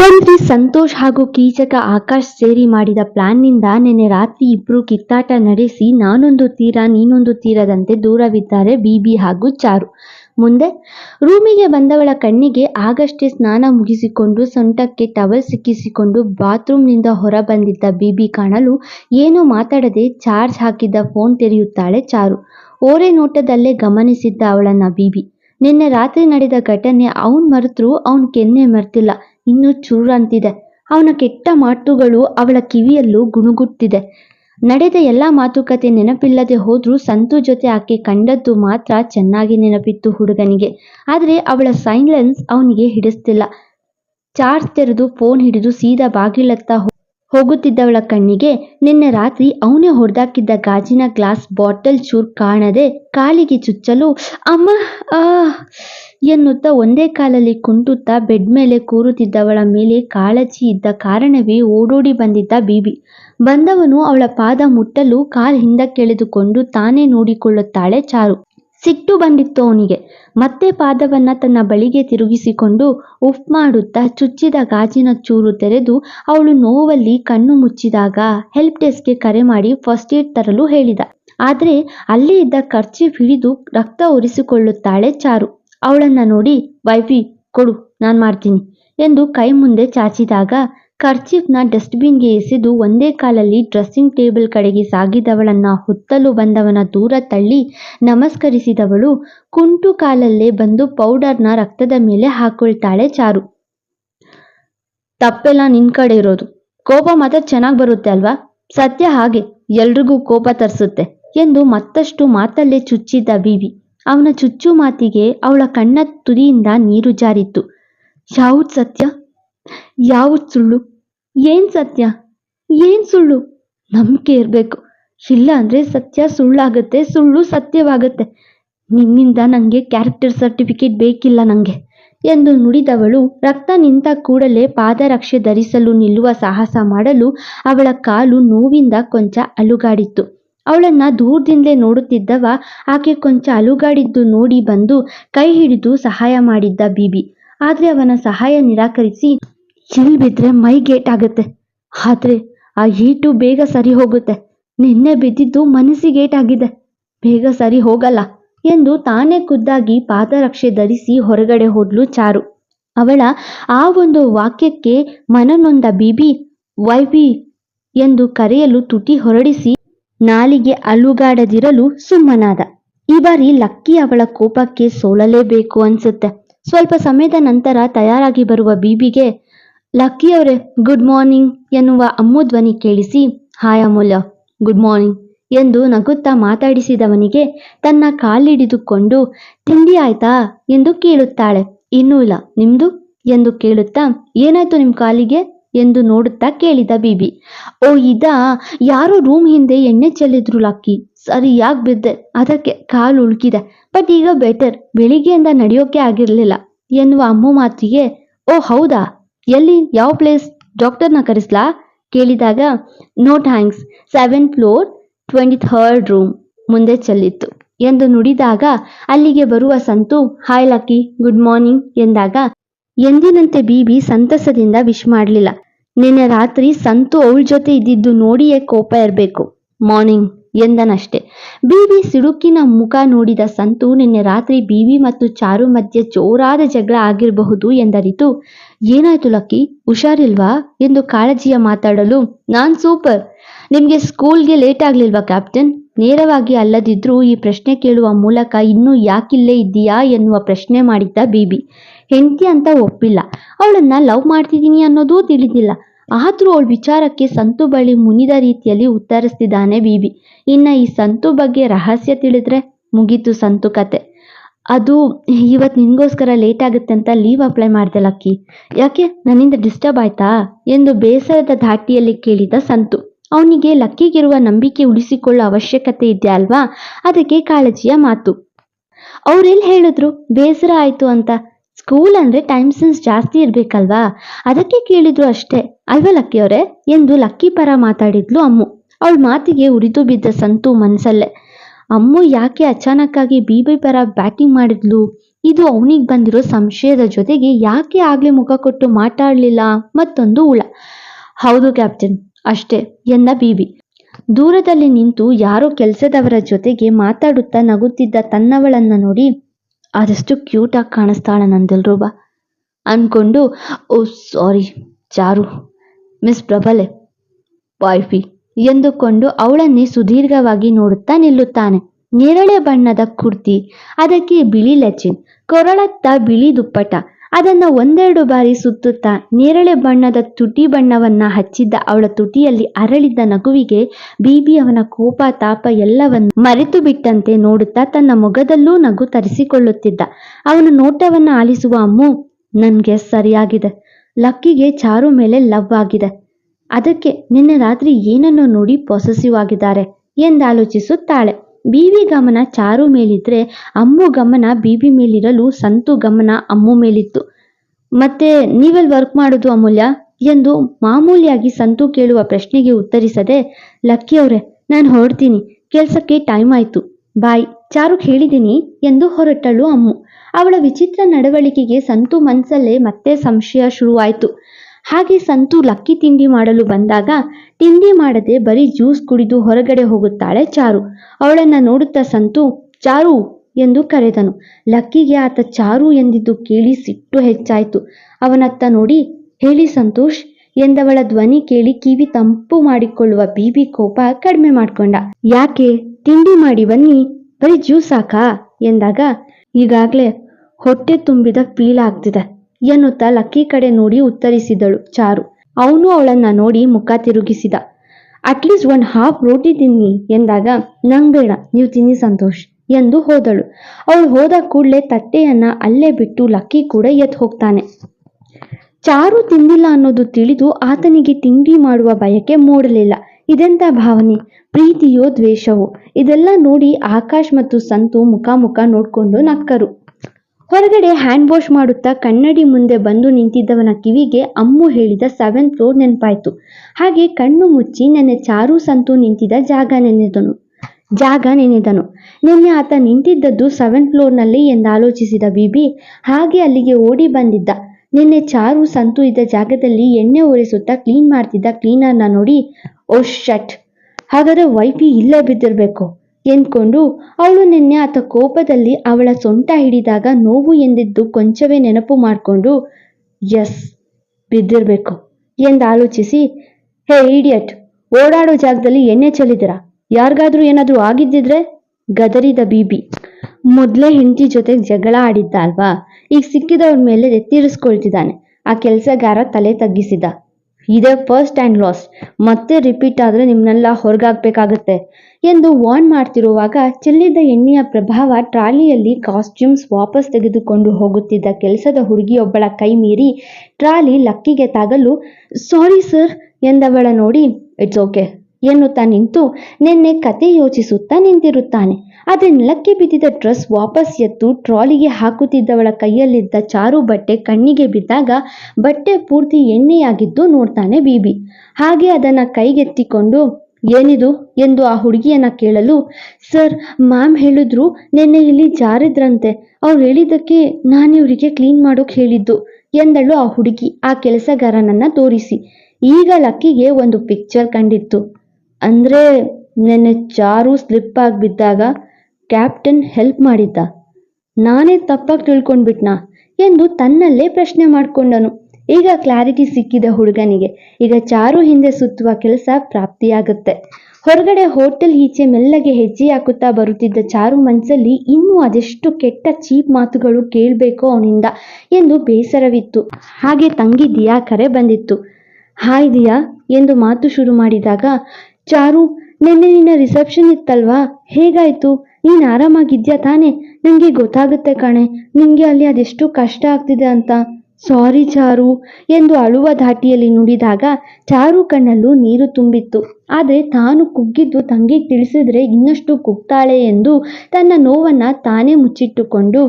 ಕುತಂತ್ರಿ ಸಂತೋಷ್ ಹಾಗೂ ಕೀಚಕ ಆಕಾಶ್ ಸೇರಿ ಮಾಡಿದ ಪ್ಲಾನ್ನಿಂದ ನಿನ್ನೆ ರಾತ್ರಿ ಇಬ್ರು ಕಿತ್ತಾಟ ನಡೆಸಿ ನಾನೊಂದು ತೀರ ನೀನೊಂದು ತೀರದಂತೆ ದೂರವಿದ್ದಾರೆ ಬಿಬಿ ಹಾಗೂ ಚಾರು. ಮುಂದೆ, ರೂಮಿಗೆ ಬಂದವಳ ಕಣ್ಣಿಗೆ ಆಗಷ್ಟೇ ಸ್ನಾನ ಮುಗಿಸಿಕೊಂಡು ಸೊಂಟಕ್ಕೆ ಟವಲ್ ಸಿಕ್ಕಿಸಿಕೊಂಡು ಬಾತ್ರೂಮ್ನಿಂದ ಹೊರ ಬಂದಿದ್ದ ಬಿಬಿ ಕಾಣಲು ಏನೂ ಮಾತಾಡದೆ ಚಾರ್ಜ್ ಹಾಕಿದ್ದ ಫೋನ್ ತೆರೆಯುತ್ತಾಳೆ ಚಾರು. ಓರೆ ನೋಟದಲ್ಲೇ ಗಮನಿಸಿದ್ದ ಅವಳನ್ನ ಬಿಬಿ. ನಿನ್ನೆ ರಾತ್ರಿ ನಡೆದ ಘಟನೆ, ಅವನ್ ಮರೆತರೂ, ಅವನ್ ಕೆನ್ನೆ ಮರ್ತಿಲ್ಲ. ಇನ್ನೂ ಚೂರಂತಿದೆ ಅವನ ಕೆಟ್ಟ ಮಾತುಗಳು ಅವಳ ಕಿವಿಯಲ್ಲೂ ಗುಣುಗುಟ್ಟಿದೆ. ನಡೆದ ಎಲ್ಲ ಮಾತುಕತೆ ನೆನಪಿಲ್ಲದೆ ಹೋದ್ರೂ ಸಂತು ಜೊತೆ ಆಕೆ ಕಂಡದ್ದು ಮಾತ್ರ ಚೆನ್ನಾಗಿ ನೆನಪಿತ್ತು ಹುಡುಗನಿಗೆ. ಆದರೆ ಅವಳ ಸೈಲೆನ್ಸ್ ಅವನಿಗೆ ಹಿಡಿಸ್ತಿಲ್ಲ. ಚಾರ್ಜ್ ತೆರೆದು ಫೋನ್ ಹಿಡಿದು ಸೀದಾ ಬಾಗಿಲತ್ತ ಹೋಗುತ್ತಿದ್ದವಳ ಕಣ್ಣಿಗೆ ನಿನ್ನೆ ರಾತ್ರಿ ಅವನೇ ಹೊಡೆದಾಕಿದ್ದ ಗಾಜಿನ ಗ್ಲಾಸ್ ಬಾಟಲ್ ಚೂರ್ ಕಾಣದೆ ಕಾಲಿಗೆ ಚುಚ್ಚಲು, ಅಮ್ಮ, ಆ ಎನ್ನುತ್ತಾ ಒಂದೇ ಕಾಲಲ್ಲಿ ಕುಂಟುತ್ತಾ ಬೆಡ್ ಮೇಲೆ ಕೂರುತ್ತಿದ್ದವಳ ಮೇಲೆ ಕಾಳಜಿ ಇದ್ದ ಕಾರಣವೇ ಓಡೋಡಿ ಬಂದಿದ್ದ ಬೀಬಿ. ಬಂದವನು ಅವಳ ಪಾದ ಮುಟ್ಟಲು ಕಾಲ್ ಹಿಂದಕ್ಕೆಳೆದುಕೊಂಡು ತಾನೇ ನೋಡಿಕೊಳ್ಳುತ್ತಾಳೆ ಚಾರು. ಸಿಟ್ಟು ಬಂದಿತ್ತು ಅವನಿಗೆ. ಮತ್ತೆ ಪಾದವನ್ನ ತನ್ನ ಬಳಿಗೆ ತಿರುಗಿಸಿಕೊಂಡು ಉಫ್ ಮಾಡುತ್ತಾ ಚುಚ್ಚಿದ ಗಾಜಿನ ಚೂರು ತೆರೆದು ಅವಳು ನೋವಲ್ಲಿ ಕಣ್ಣು ಮುಚ್ಚಿದಾಗ ಹೆಲ್ಪ್ ಡೆಸ್ಕ್ಗೆ ಕರೆ ಮಾಡಿ ಫಸ್ಟ್ ಏಡ್ ತರಲು ಹೇಳಿದ. ಆದರೆ ಅಲ್ಲೇ ಇದ್ದ ಕರ್ಚೀಫ್ ಹಿಡಿದು ರಕ್ತ ಒರೆಸಿಕೊಳ್ಳುತ್ತಾಳೆ ಚಾರು. ಅವಳನ್ನ ನೋಡಿ, ವೈಫಿ, ಕೊಡು, ನಾನ್ ಮಾಡ್ತೀನಿ ಎಂದು ಕೈ ಮುಂದೆ ಚಾಚಿದಾಗ ಕರ್ಚೀಫ್ನ ಡಸ್ಟ್ಬಿನ್ಗೆ ಎಸೆದು ಒಂದೇ ಕಾಲಲ್ಲಿ ಡ್ರೆಸ್ಸಿಂಗ್ ಟೇಬಲ್ ಕಡೆಗೆ ಸಾಗಿದವಳನ್ನ ಹೊತ್ತಲು ಬಂದವನ ದೂರ ತಳ್ಳಿ ನಮಸ್ಕರಿಸಿದವಳು ಕುಂಟು ಕಾಲಲ್ಲೇ ಬಂದು ಪೌಡರ್ನ ರಕ್ತದ ಮೇಲೆ ಹಾಕೊಳ್ತಾಳೆ ಚಾರು. ತಪ್ಪೆಲ್ಲ ನಿನ್ ಕಡೆ ಇರೋದು. ಕೋಪ ಮಾತ್ರ ಚೆನ್ನಾಗಿ ಬರುತ್ತೆ ಅಲ್ವಾ? ಸತ್ಯ ಹಾಗೆ, ಎಲ್ರಿಗೂ ಕೋಪ ತರಿಸುತ್ತೆ ಎಂದು ಮತ್ತಷ್ಟು ಮಾತಲ್ಲೇ ಚುಚ್ಚಿದ್ದ ಬೀಬಿ ಅವನ ಚುಚ್ಚು ಮಾತಿಗೆ ಅವಳ ಕಣ್ಣ ತುದಿಯಿಂದ ನೀರು ಜಾರಿತ್ತು. ಯಾವುದು ಸತ್ಯ? ಯಾವುದು ಸುಳ್ಳು? ಏನ್ ಸತ್ಯ? ಏನ್ ಸುಳ್ಳು? ನಂಬಿಕೆ ಇರಬೇಕು. ಇಲ್ಲ ಅಂದ್ರೆ ಸತ್ಯ ಸುಳ್ಳಾಗುತ್ತೆ, ಸುಳ್ಳು ಸತ್ಯವಾಗುತ್ತೆ. ನಿನ್ನಿಂದ ನನಗೆ ಕ್ಯಾರೆಕ್ಟರ್ ಸರ್ಟಿಫಿಕೇಟ್ ಬೇಕಿಲ್ಲ ನನಗೆ ಎಂದು ನುಡಿದವಳು ರಕ್ತ ನಿಂತ ಕೂಡಲೇ ಪಾದರಕ್ಷೆ ಧರಿಸಲು ನಿಲ್ಲುವ ಸಾಹಸ ಮಾಡಲು ಅವಳ ಕಾಲು ನೋವಿಂದ ಕೊಂಚ ಅಲುಗಾಡಿತ್ತು. ಅವಳನ್ನ ದೂರದಿಂದಲೇ ನೋಡುತ್ತಿದ್ದವ. ಆಕೆ ಕೊಂಚ ಅಲುಗಾಡಿದ್ದು ನೋಡಿ ಬಂದು ಕೈ ಹಿಡಿದು ಸಹಾಯ ಮಾಡಿದ್ದ ಬೀಬಿ. ಆದ್ರೆ ಅವನ ಸಹಾಯ ನಿರಾಕರಿಸಿ ಚಿಲ್ ಬಿದ್ರೆ ಮೈ ಗೇಟ್ ಆಗುತ್ತೆ. ಆದ್ರೆ ಆ ಏಟು ಬೇಗ ಸರಿ ಹೋಗುತ್ತೆ. ನಿನ್ನೆ ಬಿದ್ದಿದ್ದು ಮನಸ್ಸಿಗೇಟ್ ಆಗಿದೆ. ಬೇಗ ಸರಿ ಹೋಗಲ್ಲ ಎಂದು ತಾನೇ ಖುದ್ದಾಗಿ ಪಾದರಕ್ಷೆ ಧರಿಸಿ ಹೊರಗಡೆ ಹೋದ್ಲು ಚಾರು. ಅವಳ ಆ ಒಂದು ವಾಕ್ಯಕ್ಕೆ ಮನನೊಂದ ಬೀಬಿ ವೈಬಿ ಎಂದು ಕರೆಯಲು ತುಟಿ ಹೊರಡಿಸಿ ನಾಲಿಗೆ ಅಲುಗಾಡದಿರಲು ಸುಮ್ಮನಾದ. ಈ ಬಾರಿ ಲಕ್ಕಿ ಅವಳ ಕೋಪಕ್ಕೆ ಸೋಲಲೇಬೇಕು ಅನ್ಸುತ್ತೆ. ಸ್ವಲ್ಪ ಸಮಯದ ನಂತರ ತಯಾರಾಗಿ ಬರುವ ಬೀಬಿಗೆ, ಲಕ್ಕಿಯವರೇ, ಗುಡ್ ಮಾರ್ನಿಂಗ್ ಎನ್ನುವ ಅಮ್ಮು ಧ್ವನಿ ಕೇಳಿಸಿ, ಹಾಯ್ ಅಮೂಲ್ಯ, ಗುಡ್ ಮಾರ್ನಿಂಗ್ ಎಂದು ನಗುತ್ತಾ ಮಾತಾಡಿಸಿದವನಿಗೆ ತನ್ನ ಕಾಲಿಡಿದುಕೊಂಡು, ತಿಂಡಿ ಆಯ್ತಾ? ಎಂದು ಕೇಳುತ್ತಾಳೆ. ಇನ್ನೂ ಇಲ್ಲ. ನಿಮ್ದು? ಎಂದು ಕೇಳುತ್ತಾ, ಏನಾಯ್ತು ನಿಮ್ ಕಾಲಿಗೆ? ಎಂದು ನೋಡುತ್ತಾ ಕೇಳಿದ ಬೀಬಿ. ಓ, ಇದಾ? ಯಾರು ರೂಮ್ ಹಿಂದೆ ಎಣ್ಣೆ ಚೆಲ್ಲಿದ್ರು ಲಕ್ಕಿ. ಸರಿಯಾಗಿ ಬಿದ್ದೆ ಅದಕ್ಕೆ ಕಾಲು ಉಳುಕಿದೆ. ಬಟ್ ಈಗ ಬೆಟರ್. ಬೆಳಿಗ್ಗೆಯಿಂದ ನಡೆಯೋಕೆ ಆಗಿರಲಿಲ್ಲ. ಎನ್ನುವ ಅಮ್ಮು ಮಾತಿಗೆ, ಓ, ಹೌದಾ? ಎಲ್ಲಿ? ಯಾವ ಪ್ಲೇಸ್? ಡಾಕ್ಟರ್ನ ಕರೆಸ್ಲಾ? ಕೇಳಿದಾಗ, no thanks. Seven floor, twenty third room. ಮುಂದೆ ಚೆಲ್ಲಿತ್ತು. ಎಂದು ನುಡಿದಾಗ, ಅಲ್ಲಿಗೆ ಬರುವ Santhu, hi Lucky, good morning ಎಂದಾಗ ಎಂದಿನಂತೆ ಬೀಬಿ ಸಂತಸದಿಂದ ವಿಶ್ ಮಾಡಲಿಲ್ಲ. ನಿನ್ನೆ ರಾತ್ರಿ ಸಂತು ಅವಳ ಜೊತೆ ಇದ್ದಿದ್ದು ನೋಡಿಯೇ ಕೋಪ ಇರಬೇಕು. ಮಾರ್ನಿಂಗ್ ಎಂದನಷ್ಟೆ. ಬೀಬಿ ಸಿಡುಕಿನ ಮುಖ ನೋಡಿದ ಸಂತು ನಿನ್ನೆ ರಾತ್ರಿ ಬೀಬಿ ಮತ್ತು ಚಾರು ಮಧ್ಯೆ ಜೋರಾದ ಜಗಳ ಆಗಿರಬಹುದು ಎಂದರಿತು ಏನಾಯ್ತು ಲಕ್ಕಿ? ಹುಷಾರಿಲ್ವಾ? ಎಂದು ಕಾಳಜಿಯ ಮಾತಾಡಲು, ನಾನ್ ಸೂಪರ್. ನಿಮ್ಗೆ ಸ್ಕೂಲ್ಗೆ ಲೇಟ್ ಆಗ್ಲಿಲ್ವಾ ಕ್ಯಾಪ್ಟನ್? ನೇರವಾಗಿ ಅಲ್ಲದಿದ್ರೂ ಈ ಪ್ರಶ್ನೆ ಕೇಳುವ ಮೂಲಕ ಇನ್ನೂ ಯಾಕಿಲ್ಲೇ ಇದ್ದೀಯಾ? ಎನ್ನುವ ಪ್ರಶ್ನೆ ಮಾಡಿದ್ದ ಬೀಬಿ. ಹೆಂಡತಿ ಅಂತ ಒಪ್ಪಿಲ್ಲ. ಅವಳನ್ನ ಲವ್ ಮಾಡ್ತಿದ್ದೀನಿ ಅನ್ನೋದೂ ತಿಳಿದಿಲ್ಲ. ಆದ್ರೂ ಅವಳ ವಿಚಾರಕ್ಕೆ ಸಂತು ಬಳಿ ಮುನಿದ ರೀತಿಯಲ್ಲಿ ಉತ್ತರಿಸ್ತಿದ್ದಾನೆ ಬೀಬಿ ಇನ್ನ ಈ ಸಂತು ಬಗ್ಗೆ ರಹಸ್ಯ ತಿಳಿದ್ರೆ ಮುಗೀತು ಸಂತು ಕತೆ. ಅದು ಇವತ್ತು ನಿನ್ಗೋಸ್ಕರ ಲೇಟ್ ಆಗುತ್ತೆ ಅಂತ ಲೀವ್ ಅಪ್ಲೈ ಮಾಡ್ದೆ ಲಕ್ಕಿ. ಯಾಕೆ? ನನ್ನಿಂದ ಡಿಸ್ಟರ್ಬ್ ಆಯ್ತಾ? ಎಂದು ಬೇಸರದ ಧಾಟಿಯಲ್ಲಿ ಕೇಳಿದ ಸಂತು. ಅವನಿಗೆ ಲಕ್ಕಿಗಿರುವ ನಂಬಿಕೆ ಉಳಿಸಿಕೊಳ್ಳೋ ಅವಶ್ಯಕತೆ ಇದೆ ಅಲ್ವಾ? ಅದಕ್ಕೆ ಕಾಳಜಿಯ ಮಾತು. ಅವ್ರೆಲ್ಲಿ ಹೇಳಿದ್ರು? ಬೇಸರ ಆಯ್ತು ಅಂತ. ಸ್ಕೂಲ್ ಅಂದ್ರೆ ಟೈಮ್ ಸೆನ್ಸ್ ಜಾಸ್ತಿ ಇರ್ಬೇಕಲ್ವಾ? ಅದಕ್ಕೆ ಕೇಳಿದ್ರು ಅಷ್ಟೇ. ಅಲ್ವಾ ಲಕ್ಕಿ ಅವರೇ? ಎಂದು ಲಕ್ಕಿ ಪರ ಮಾತಾಡಿದ್ಲು ಅಮ್ಮು. ಅವಳ ಮಾತಿಗೆ ಉರಿದು ಬಿದ್ದ ಸಂತು ಮನ್ಸಲ್ಲೇ. ಅಮ್ಮು ಯಾಕೆ ಅಚಾನಕ್ಕಾಗಿ ಬಿಬಿ ಪರ ಬ್ಯಾಟಿಂಗ್ ಮಾಡಿದ್ಲು? ಇದು ಅವನಿಗೆ ಬಂದಿರೋ ಸಂಶಯದ ಜೊತೆಗೆ ಯಾಕೆ ಆಗ್ಲೇ ಮುಖ ಕೊಟ್ಟು ಮಾತಾಡ್ಲಿಲ್ಲ? ಮತ್ತೊಂದು ಉಳ ಹೌದು ಕ್ಯಾಪ್ಟನ್ ಅಷ್ಟೇ ಎಂದ ಬಿಬಿ. ದೂರದಲ್ಲಿ ನಿಂತು ಯಾರೋ ಕೆಲಸದವರ ಜೊತೆಗೆ ಮಾತಾಡುತ್ತಾ ನಗುತ್ತಿದ್ದ ತನ್ನವಳನ್ನ ನೋಡಿ ಆದಷ್ಟು ಕ್ಯೂಟ್ ಆಗಿ ಕಾಣಿಸ್ತಾಳ ಬಾ ಅನ್ಕೊಂಡು, ಓ, ಸಾರಿ ಚಾರು ಮಿಸ್ ಪ್ರಬಲೆ, ವೈಫಿ, ಎಂದುಕೊಂಡು ಅವಳನ್ನೇ ಸುದೀರ್ಘವಾಗಿ ನೋಡುತ್ತಾ ನಿಲ್ಲುತ್ತಾನೆ. ನೇರಳೆ ಬಣ್ಣದ ಕುರ್ತಿ, ಅದಕ್ಕೆ ಬಿಳಿ ಲಚಿನ್, ಕೊರಳತ್ತ ಬಿಳಿ ದುಪ್ಪಟ ಅದನ್ನ ಒಂದೆರಡು ಬಾರಿ ಸುತ್ತುತ್ತಾ ನೇರಳೆ ಬಣ್ಣದ ತುಟಿ ಬಣ್ಣವನ್ನ ಹಚ್ಚಿದ್ದ ಅವಳ ತುಟಿಯಲ್ಲಿ ಅರಳಿದ್ದ ನಗುವಿಗೆ ಬೀಬಿ ಅವನ ಕೋಪ, ತಾಪ ಎಲ್ಲವನ್ನು ಮರೆತು ಬಿಟ್ಟಂತೆ ನೋಡುತ್ತಾ ತನ್ನ ಮೊಗದಲ್ಲೂ ನಗು ತರಿಸಿಕೊಳ್ಳುತ್ತಿದ್ದ. ಅವನ ನೋಟವನ್ನ ಆಲಿಸುವ ಅಮ್ಮು ನನ್ಗೆ ಸರಿಯಾಗಿದೆ. ಲಕ್ಕಿಗೆ ಚಾರು ಮೇಲೆ ಲವ್ ಆಗಿದೆ. ಅದಕ್ಕೆ ನಿನ್ನೆ ರಾತ್ರಿ ಏನನ್ನೋ ನೋಡಿ ಪೊಸೆಸಿವ್ ಆಗಿದ್ದಾರೆ? ಎಂದಾಲೋಚಿಸುತ್ತಾಳೆ. ಬೀವಿ ಗಮನ ಚಾರು ಮೇಲಿದ್ರೆ ಅಮ್ಮು ಗಮನ ಬೀಬಿ ಮೇಲಿರಲು ಸಂತು ಗಮನ ಅಮ್ಮು ಮೇಲಿತ್ತು. ಮತ್ತೆ ನೀವೆಲ್ಲಿ ವರ್ಕ್ ಮಾಡೋದು ಅಮೂಲ್ಯ? ಎಂದು ಮಾಮೂಲಿಯಾಗಿ ಸಂತು ಕೇಳುವ ಪ್ರಶ್ನೆಗೆ ಉತ್ತರಿಸದೆ, ಲಕ್ಕಿ ಅವರೇ, ನಾನು ಹೊರಡ್ತೀನಿ. ಕೆಲ್ಸಕ್ಕೆ ಟೈಮ್ ಆಯ್ತು. ಬಾಯ್. ಚಾರು ಹೇಳಿದ್ದೀನಿ ಎಂದು ಹೊರಟಳು ಅಮ್ಮು. ಅವಳ ವಿಚಿತ್ರ ನಡವಳಿಕೆಗೆ ಸಂತು ಮನ್ಸಲ್ಲೇ ಮತ್ತೆ ಸಂಶಯ ಶುರುವಾಯಿತು. ಹಾಗೆ ಸಂತು ಲಕ್ಕಿ ತಿಂಡಿ ಮಾಡಲು ಬಂದಾಗ ತಿಂಡಿ ಮಾಡದೆ ಬರೀ ಜ್ಯೂಸ್ ಕುಡಿದು ಹೊರಗಡೆ ಹೋಗುತ್ತಾಳೆ ಚಾರು. ಅವಳನ್ನ ನೋಡುತ್ತಾ ಸಂತು, ಚಾರು ಎಂದು ಕರೆದನು. ಲಕ್ಕಿಗೆ ಆತ ಚಾರು ಎಂದಿದ್ದು ಕೇಳಿ ಸಿಟ್ಟು ಹೆಚ್ಚಾಯ್ತು. ಅವನತ್ತ ನೋಡಿ, ಹೇಳಿ ಸಂತೋಷ್ ಎಂದವಳ ಧ್ವನಿ ಕೇಳಿ ಕಿವಿ ತಂಪು ಮಾಡಿಕೊಳ್ಳುವ ಬೀಬಿ ಕೋಪ ಕಡಿಮೆ ಮಾಡ್ಕೊಂಡ. ಯಾಕೆ? ತಿಂಡಿ ಮಾಡಿ ಬನ್ನಿ. ಬರೀ ಜ್ಯೂಸ್ ಸಾಕಾ? ಎಂದಾಗ, ಈಗಾಗ್ಲೇ ಹೊಟ್ಟೆ ತುಂಬಿದ ಫೀಲ್ ಆಗ್ತಿದೆ. ಎನ್ನುತ್ತಾ ಲಕ್ಕಿ ಕಡೆ ನೋಡಿ ಉತ್ತರಿಸಿದಳು ಚಾರು. ಅವನು ಅವಳನ್ನ ನೋಡಿ ಮುಖ ತಿರುಗಿಸಿದ. ಅಟ್ಲೀಸ್ಟ್ ಒಂದು ಹಾಫ್ ರೋಟಿ ತಿನ್ನಿ ಎಂದಾಗ, ನಂಗ್ ಬೇಡ, ನೀವು ತಿನ್ನಿ ಸಂತೋಷ್ ಎಂದು ಹೋದಳು. ಅವಳು ಹೋದ ಕೂಡಲೇ ತಟ್ಟೆಯನ್ನ ಅಲ್ಲೇ ಬಿಟ್ಟು ಲಕ್ಕಿ ಕೂಡ ಎದ್ದು ಹೋಗ್ತಾನೆ. ಚಾರು ತಿಂದಿಲ್ಲ ಅನ್ನೋದು ತಿಳಿದು ಆತನಿಗೆ ತಿಂಡಿ ಮಾಡುವ ಬಯಕೆ ಮೂಡಲಿಲ್ಲ. ಇದೆಂತ ಭಾವನೆ? ಪ್ರೀತಿಯೋ ದ್ವೇಷವೋ? ಇದೆಲ್ಲ ನೋಡಿ ಆಕಾಶ್ ಮತ್ತು ಸಂತು ಮುಖಾಮುಖ ನೋಡ್ಕೊಂಡು ನಕ್ಕರು. ಹೊರಗಡೆ ಹ್ಯಾಂಡ್ ವಾಶ್ ಮಾಡುತ್ತಾ ಕನ್ನಡಿ ಮುಂದೆ ಬಂದು ನಿಂತಿದ್ದವನ ಕಿವಿಗೆ ಅಮ್ಮು ಹೇಳಿದ ಸೆವೆನ್ ಫ್ಲೋರ್ ನೆನಪಾಯಿತು. ಹಾಗೆ ಕಣ್ಣು ಮುಚ್ಚಿ ನೆನ್ನೆ ಚಾರು ಸಂತು ನಿಂತಿದ್ದ ಜಾಗ ನೆನೆದನು. ಜಾಗ ನೆನೆದನು. ನಿನ್ನೆ ಆತ ನಿಂತಿದ್ದದ್ದು ಸೆವೆನ್ ಫ್ಲೋರ್ನಲ್ಲಿ ಎಂದಾಲೋಚಿಸಿದ ಬಿಬಿ ಹಾಗೆ ಅಲ್ಲಿಗೆ ಓಡಿ ಬಂದಿದ್ದ. ನಿನ್ನೆ ಚಾರು ಸಂತು ಇದ್ದ ಜಾಗದಲ್ಲಿ ಎಣ್ಣೆ ಒರೆಸುತ್ತಾ ಕ್ಲೀನ್ ಮಾಡ್ತಿದ್ದ ಕ್ಲೀನರ್ನ ನೋಡಿ, ಓ ಶಟ್ ಹಾಗಾದ್ರೆ ವೈಫಿ ಇಲ್ಲೇ ಬಿದ್ದಿರ್ಬೇಕು. ಎಂದ್ಕೊಂಡು ಅವಳು ನಿನ್ನೆ ಆತ ಕೋಪದಲ್ಲಿ ಅವಳ ಸೊಂಟ ಹಿಡಿದಾಗ ನೋವು ಎಂದಿದ್ದು ಕೊಂಚವೇ ನೆನಪು ಮಾಡಿಕೊಂಡು ಎಸ್ ಬಿದ್ದಿರಬೇಕು ಎಂದು ಆಲೋಚಿಸಿ, ಹೇ ಈಡಿಯಟ್ ಓಡಾಡೋ ಜಾಗದಲ್ಲಿ ಎಣ್ಣೆ ಚೆಲ್ಲಿದಿರ ಯಾರಿಗಾದ್ರೂ ಏನಾದರೂ ಆಗಿದ್ದಿದ್ರೆ? ಗದರಿದ ಬೀಬಿ, ಮೊದಲೇ ಹೆಂಡತಿ ಜೊತೆ ಜಗಳ ಆಡಿದ್ದ ಅಲ್ವಾ? ಈಗ ಸಿಕ್ಕಿದವ್ರ ಮೇಲೆ ಎತ್ತಿರಿಸ್ಕೊಳ್ತಿದ್ದಾನೆ ಆ ಕೆಲಸಗಾರ ತಲೆ ತಗ್ಗಿಸಿದ. ಇದೇ ಫಸ್ಟ್ ಆ್ಯಂಡ್ ಲಾಸ್ಟ್ ಮತ್ತೆ ರಿಪೀಟ್ ಆದರೆ ನಿಮ್ಮನ್ನೆಲ್ಲ ಹೊರಗಾಗಬೇಕಾಗತ್ತೆ ಎಂದು ವಾರ್ನ್ ಮಾಡ್ತಿರುವಾಗ ಚೆಲ್ಲಿದ್ದ ಎಣ್ಣೆಯ ಪ್ರಭಾವ ಟ್ರಾಲಿಯಲ್ಲಿ ಕಾಸ್ಟ್ಯೂಮ್ಸ್ ವಾಪಸ್ ತೆಗೆದುಕೊಂಡು ಹೋಗುತ್ತಿದ್ದ ಕೆಲಸದ ಹುಡುಗಿಯೊಬ್ಬಳ ಕೈ ಮೀರಿ ಟ್ರಾಲಿ ಲಕ್ಕಿಗೆ ತಾಗಲು ಸಾರಿ ಸರ್ ಎಂದವಳ ನೋಡಿ ಇಟ್ಸ್ ಓಕೆ ಎನ್ನುತ್ತಾ ನಿಂತು ನಿನ್ನೆ ಕತೆ ಯೋಚಿಸುತ್ತಾ ನಿಂತಿರುತ್ತಾನೆ. ಆದರೆ ನೆಲಕ್ಕೆ ಬಿದ್ದಿದ್ದ ಡ್ರೆಸ್ ವಾಪಸ್ ಎತ್ತು ಟ್ರಾಲಿಗೆ ಹಾಕುತ್ತಿದ್ದವಳ ಕೈಯಲ್ಲಿದ್ದ ಚಾರು ಬಟ್ಟೆ ಕಣ್ಣಿಗೆ ಬಿದ್ದಾಗ ಬಟ್ಟೆ ಪೂರ್ತಿ ಎಣ್ಣೆಯಾಗಿದ್ದು ನೋಡ್ತಾನೆ ಬೀಬಿ. ಹಾಗೆ ಅದನ್ನ ಕೈಗೆತ್ತಿಕೊಂಡು, ಏನಿದು ಎಂದು ಆ ಹುಡುಗಿಯನ್ನ ಕೇಳಲು, ಸರ್, ಮ್ಯಾಮ್ ಹೇಳಿದ್ರು, ನಿನ್ನೆ ಇಲ್ಲಿ ಜಾರಿದ್ರಂತೆ. ಅವ್ರು ಹೇಳಿದ್ದಕ್ಕೆ ನಾನು ಇವರಿಗೆ ಕ್ಲೀನ್ ಮಾಡೋಕೆ ಹೇಳಿದ್ದು, ಎಂದಳು ಆ ಹುಡುಗಿ. ಆ ಕೆಲಸಗಾರನನ್ನ ತೋರಿಸಿ. ಈಗ ಲಕ್ಕಿಗೆ ಒಂದು ಪಿಕ್ಚರ್ ಕಂಡಿತ್ತು. ಅಂದ್ರೆ, ನೆನ್ನೆ ಚಾರು ಸ್ಲಿಪ್ ಆಗಿ ಬಿದ್ದಾಗ ಕ್ಯಾಪ್ಟನ್ ಹೆಲ್ಪ್ ಮಾಡಿದ್ದ. ನಾನೇ ತಪ್ಪಾಗಿ ತಿಳ್ಕೊಂಡ್ಬಿಟ್ನಾ ಎಂದು ತನ್ನಲ್ಲೇ ಪ್ರಶ್ನೆ ಮಾಡಿಕೊಂಡನು. ಈಗ ಕ್ಲಾರಿಟಿ ಸಿಕ್ಕಿದ ಹುಡುಗನಿಗೆ ಈಗ ಚಾರು ಹಿಂದೆ ಸುತ್ತುವ ಕೆಲಸ ಪ್ರಾಪ್ತಿಯಾಗುತ್ತೆ. ಹೊರಗಡೆ ಹೋಟೆಲ್ ಈಚೆ ಮೆಲ್ಲಗೆ ಹೆಜ್ಜೆ ಹಾಕುತ್ತಾ ಬರುತ್ತಿದ್ದ ಚಾರು ಮನಸ್ಸಲ್ಲಿ ಇನ್ನೂ ಅದೆಷ್ಟು ಕೆಟ್ಟ ಚೀಪ್ ಮಾತುಗಳು ಕೇಳಬೇಕು ಅವನಿಂದ ಎಂದು ಬೇಸರವಿತ್ತು. ಹಾಗೆ ತಂಗಿ ದಿಯಾ ಕರೆ ಬಂದಿತ್ತು. ಹಾಯ್ ದಿಯಾ ಎಂದು ಮಾತು ಶುರು ಮಾಡಿದಾಗ, ಚಾರು, ನಿನ್ನೆ ನಿನ್ನ ರಿಸೆಪ್ಷನ್ ಇತ್ತಲ್ವಾ? ಹೇಗಾಯ್ತು? ನೀನು ಆರಾಮಾಗಿದ್ಯಾ ತಾನೇ? ನನಗೆ ಗೊತ್ತಾಗುತ್ತೆ ಕಣೆ. ನಿಂಗೆ ಅಲ್ಲಿ ಅದೆಷ್ಟು ಕಷ್ಟ ಆಗ್ತಿದೆ ಅಂತ. ಸಾರಿ ಚಾರು ಎಂದು ಅಳುವ ಧಾಟಿಯಲ್ಲಿ ನುಡಿದಾಗ ಚಾರು ಕಣ್ಣಲ್ಲೂ ನೀರು ತುಂಬಿತ್ತು. ಆದರೆ ತಾನು ಕುಗ್ಗಿದ್ದು ತಂಗಿಗೆ ತಿಳಿಸಿದ್ರೆ ಇನ್ನಷ್ಟು ಕುಗ್ತಾಳೆ ಎಂದು ತನ್ನ ನೋವನ್ನ ತಾನೇ ಮುಚ್ಚಿಟ್ಟುಕೊಂಡು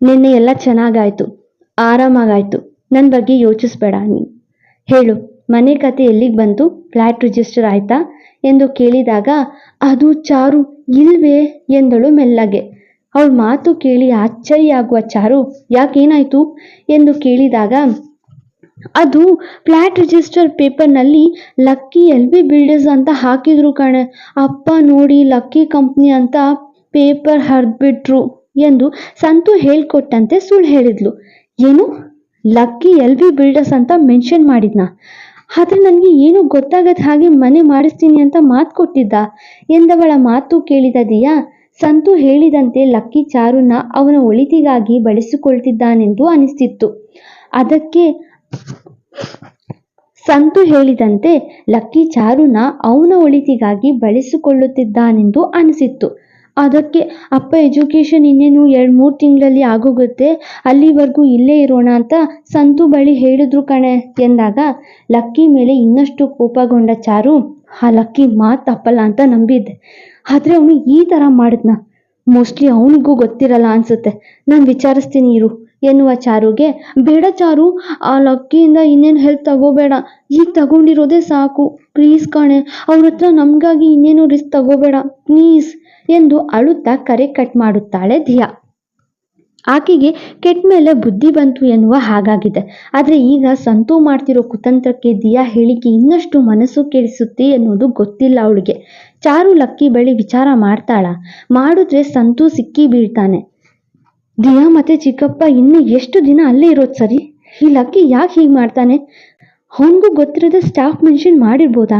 ನಿನ್ನೆ ಎಲ್ಲ ಚೆನ್ನಾಗಾಯ್ತು. ಆರಾಮಾಗಾಯ್ತು. ನನ್ನ ಬಗ್ಗೆ ಯೋಚಿಸ್ಬೇಡ ನೀನು. ಹೇಳು. ಮನೆ ಕತೆ ಎಲ್ಲಿಗೆ ಬಂತು? ಫ್ಲ್ಯಾಟ್ ರಿಜಿಸ್ಟರ್ ಆಯ್ತಾ? ಎಂದು ಕೇಳಿದಾಗ, ಅದು ಚಾರು ಇಲ್ವೇ? ಎಂದಳು ಮೆಲ್ಲಗೆ. ಅವಳ ಮಾತು ಕೇಳಿ ಆಶ್ಚರ್ಯ ಆಗುವ ಚಾರು, ಯಾಕೇನಾಯ್ತು? ಎಂದು ಕೇಳಿದಾಗ, ಅದು ಫ್ಲ್ಯಾಟ್ ರಿಜಿಸ್ಟರ್ ಪೇಪರ್ನಲ್ಲಿ ಲಕ್ಕಿ ಎಲ್ ಬಿ ಬಿಲ್ಡರ್ಸ್ ಅಂತ ಹಾಕಿದ್ರು ಕಣೆ. ಅಪ್ಪ ನೋಡಿ ಲಕ್ಕಿ ಕಂಪ್ನಿ ಅಂತ ಪೇಪರ್ ಹರಿದ್ಬಿಟ್ರು, ಎಂದು ಸಂತು ಹೇಳ್ಕೊಟ್ಟಂತೆ ಸುಳ್ಳು ಹೇಳಿದ್ಲು. ಏನು? ಲಕ್ಕಿ ಎಲ್ ಬಿ ಬಿಲ್ಡರ್ಸ್ ಅಂತ ಮೆನ್ಷನ್ ಮಾಡಿದ್ನ? ಆದರೆ ನನಗೆ ಏನು ಗೊತ್ತಾಗದ ಹಾಗೆ ಮನೆ ಮಾಡಿಸ್ತೀನಿ ಅಂತ ಮಾತು ಕೊಟ್ಟಿದ್ದ. ಎಂದವಳ ಮಾತು ಕೇಳಿದ ದಿಯಾ, ಸಂತು ಹೇಳಿದಂತೆ ಲಕ್ಕಿ ಚಾರುನ ಅವನ ಒಳಿತಿಗಾಗಿ ಬಳಸಿಕೊಳ್ತಿದ್ದಾನೆಂದು ಅನಿಸ್ತಿತ್ತು. ಅದಕ್ಕೆ ಸಂತು ಹೇಳಿದಂತೆ ಲಕ್ಕಿ ಚಾರುನ ಅವನ ಒಳಿತಿಗಾಗಿ ಬಳಸಿಕೊಳ್ಳುತ್ತಿದ್ದಾನೆಂದು ಅನಿಸಿತ್ತು. ಅದಕ್ಕೆ ಅಪ್ಪ ಎಜುಕೇಷನ್ ಇನ್ನೇನು ಎರಡು ಮೂರು ತಿಂಗಳಲ್ಲಿ ಆಗೋಗುತ್ತೆ, ಅಲ್ಲಿವರೆಗೂ ಇಲ್ಲೇ ಇರೋಣ ಅಂತ ಸಂತು ಬಳಿ ಹೇಳಿದ್ರು ಕಣೆ ಎಂದಾಗ, ಲಕ್ಕಿ ಮೇಲೆ ಇನ್ನಷ್ಟು ಕೋಪಗೊಂಡ ಚಾರು, ಆ ಲಕ್ಕಿ ಮಾತು ತಪ್ಪಲ್ಲ ಅಂತ ನಂಬಿದ್ದೆ. ಆದರೆ ಅವನು ಈ ಥರ ಮಾಡಿದ್ನ. ಮೋಸ್ಟ್ಲಿ ಅವನಿಗೂ ಗೊತ್ತಿರಲ್ಲ ಅನ್ಸುತ್ತೆ. ನಾನು ವಿಚಾರಿಸ್ತೀನಿ ಇರು. ಎನ್ನುವ ಚಾರುಗೆ, ಬೇಡ ಚಾರು, ಆ ಲಕ್ಕಿಯಿಂದ ಇನ್ನೇನು ಹೆಲ್ಪ್ ತಗೋಬೇಡ. ಈಗ ತಗೊಂಡಿರೋದೇ ಸಾಕು. ಪ್ಲೀಸ್ ಕಣೆ, ಅವ್ರ ಹತ್ರ ನಮಗಾಗಿ ಇನ್ನೇನು ರಿಸ್ಕ್ ತಗೋಬೇಡ. ಪ್ಲೀಸ್ ಎಂದು ಅಳುತ್ತಾ ಕರೆ ಕಟ್ ಮಾಡುತ್ತಾಳೆ ಧಿಯಾ. ಆಕೆಗೆ ಕೆಟ್ಟ ಮೇಲೆ ಬುದ್ಧಿ ಬಂತು ಎನ್ನುವ ಹಾಗಾಗಿದೆ. ಆದರೆ ಈಗ ಸಂತು ಮಾಡ್ತಿರೋ ಕುತಂತ್ರಕ್ಕೆ ದಿಯಾ ಹೇಳಿಕೆ ಇನ್ನಷ್ಟು ಮನಸ್ಸು ಕೆಡಿಸುತ್ತೆ ಎನ್ನುವುದು ಗೊತ್ತಿಲ್ಲ ಅವಳಿಗೆ. ಚಾರು ಲಕ್ಕಿ ಬಳಿ ವಿಚಾರ ಮಾಡ್ತಾಳ. ಮಾಡಿದ್ರೆ ಸಂತು ಸಿಕ್ಕಿ ಬೀಳ್ತಾನೆ. ದಿಯಾ ಮತ್ತೆ ಚಿಕ್ಕಪ್ಪ ಇನ್ನು ಎಷ್ಟು ದಿನ ಅಲ್ಲೇ ಇರೋದು ಸರಿ? ಈ ಲಕ್ಕಿ ಯಾಕೆ ಹೀಗೆ ಮಾಡ್ತಾನೆ? ಅವನಿಗೂ ಗೊತ್ತಿರೋದೆ ಸ್ಟಾಫ್ ಮೆನ್ಷನ್ ಮಾಡಿರ್ಬೋದಾ?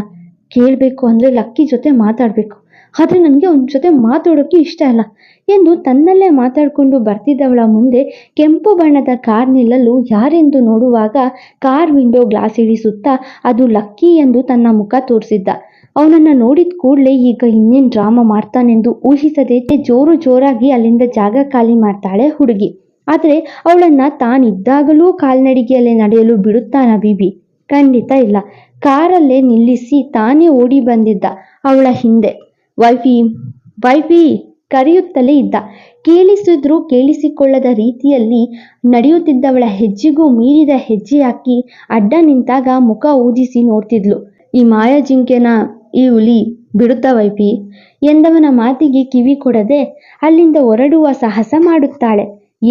ಕೇಳಬೇಕು ಅಂದರೆ ಲಕ್ಕಿ ಜೊತೆ ಮಾತಾಡಬೇಕು. ಆದರೆ ನನಗೆ ಅವನ ಜೊತೆ ಮಾತಾಡೋಕ್ಕೆ ಇಷ್ಟ ಇಲ್ಲ ಎಂದು ತನ್ನಲ್ಲೇ ಮಾತಾಡಿಕೊಂಡು ಬರ್ತಿದ್ದವಳ ಮುಂದೆ ಕೆಂಪು ಬಣ್ಣದ ಕಾರ್ ನಿಲ್ಲಲು ಯಾರೆಂದು ನೋಡುವಾಗ ಕಾರ್ ವಿಂಡೋ ಗ್ಲಾಸ್ ಇಳಿಸುತ್ತಾ ಅದು ಲಕ್ಕಿ ಎಂದು ತನ್ನ ಮುಖ ತೋರಿಸಿದ್ದ. ಅವನನ್ನ ನೋಡಿದ ಕೂಡಲೇ ಈಗ ಇನ್ನೇನು ಡ್ರಾಮಾ ಮಾಡ್ತಾನೆಂದು ಊಹಿಸದೆ ಜೋರು ಜೋರಾಗಿ ಅಲ್ಲಿಂದ ಜಾಗ ಖಾಲಿ ಮಾಡ್ತಾಳೆ ಹುಡುಗಿ. ಆದರೆ ಅವಳನ್ನ ತಾನಿದ್ದಾಗಲೂ ಕಾಲ್ನಡಿಗೆಯಲ್ಲೇ ನಡೆಯಲು ಬಿಡುತ್ತಾನ ಬಿಬಿ. ಖಂಡಿತ ಇಲ್ಲ. ಕಾರಲ್ಲೇ ನಿಲ್ಲಿಸಿ ತಾನೇ ಓಡಿ ಬಂದಿದ್ದ ಅವಳ ಹಿಂದೆ. ವೈಫಿ ವೈಫಿ ಕರೆಯುತ್ತಲೇ ಇದ್ದ. ಕೇಳಿಸಿದ್ರೂ ಕೇಳಿಸಿಕೊಳ್ಳದ ರೀತಿಯಲ್ಲಿ ನಡೆಯುತ್ತಿದ್ದವಳ ಹೆಜ್ಜೆಗೂ ಮೀರಿದ ಹೆಜ್ಜೆ ಹಾಕಿ ಅಡ್ಡ ನಿಂತಾಗ ಮುಖ ಊದಿಸಿ ನೋಡ್ತಿದ್ಲು. ಈ ಮಾಯಾ ಜಿಂಕೆನ ಈ ಹುಲಿ ಬಿಡುತ್ತ ವೈಪಿ ಎಂದವನ ಮಾತಿಗೆ ಕಿವಿ ಕೊಡದೆ ಅಲ್ಲಿಂದ ಹೊರಡುವ ಸಾಹಸ ಮಾಡುತ್ತಾಳೆ.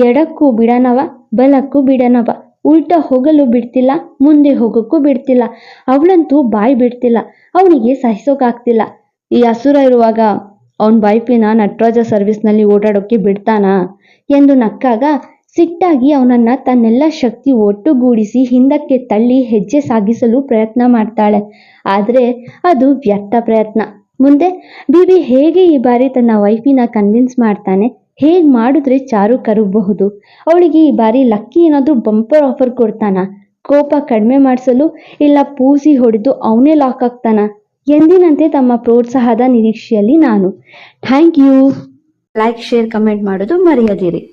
ಎಡಕ್ಕೂ ಬಿಡನವ, ಬಲಕ್ಕೂ ಬಿಡನವ. ಉಲ್ಟ ಹೋಗಲು ಬಿಡ್ತಿಲ್ಲ, ಮುಂದೆ ಹೋಗಕ್ಕೂ ಬಿಡ್ತಿಲ್ಲ. ಅವಳಂತೂ ಬಾಯಿ ಬಿಡ್ತಿಲ್ಲ, ಅವನಿಗೆ ಸಹಿಸೋಕಾಗ್ತಿಲ್ಲ. ಈ ಹಸುರ ಇರುವಾಗ ಅವನ ವೈಫಿನ ನಟರಾಜ ಸರ್ವಿಸ್ನಲ್ಲಿ ಓಡಾಡೋಕೆ ಬಿಡ್ತಾನಾ ಎಂದು ನಕ್ಕಾಗ ಸಿಟ್ಟಾಗಿ ಅವನನ್ನ ತನ್ನೆಲ್ಲ ಶಕ್ತಿ ಒಟ್ಟುಗೂಡಿಸಿ ಹಿಂದಕ್ಕೆ ತಳ್ಳಿ ಹೆಜ್ಜೆ ಸಾಗಿಸಲು ಪ್ರಯತ್ನ ಮಾಡ್ತಾಳೆ. ಆದರೆ ಅದು ವ್ಯರ್ಥ ಪ್ರಯತ್ನ. ಮುಂದೆ, ಬಿಬಿ ಹೇಗೆ ಈ ಬಾರಿ ತನ್ನ ವೈಫಿನ ಕನ್ವಿನ್ಸ್ ಮಾಡ್ತಾನೆ? ಹೇಗೆ ಮಾಡಿದ್ರೆ ಚಾರು ಕರಗಬಹುದು? ಅವಳಿಗೆ ಈ ಬಾರಿ ಲಕ್ಕಿ ಏನಾದರೂ ಬಂಪರ್ ಆಫರ್ ಕೊಡ್ತಾನ? ಕೋಪ ಕಡಿಮೆ ಮಾಡಿಸಲು ಇಲ್ಲ ಪೂಸಿ ಹೊಡೆದು ಅವನೇ ಲಾಕ್ ಆಗ್ತಾನ? ಎಂದಿನಂತೆ ತಮ್ಮ ಪ್ರೋತ್ಸಾಹದ ನಿರೀಕ್ಷೆಯಲ್ಲಿ ನಾನು. Thank you. Like, share, comment ಮಾಡೋದು ಮರೆಯದಿರಿ.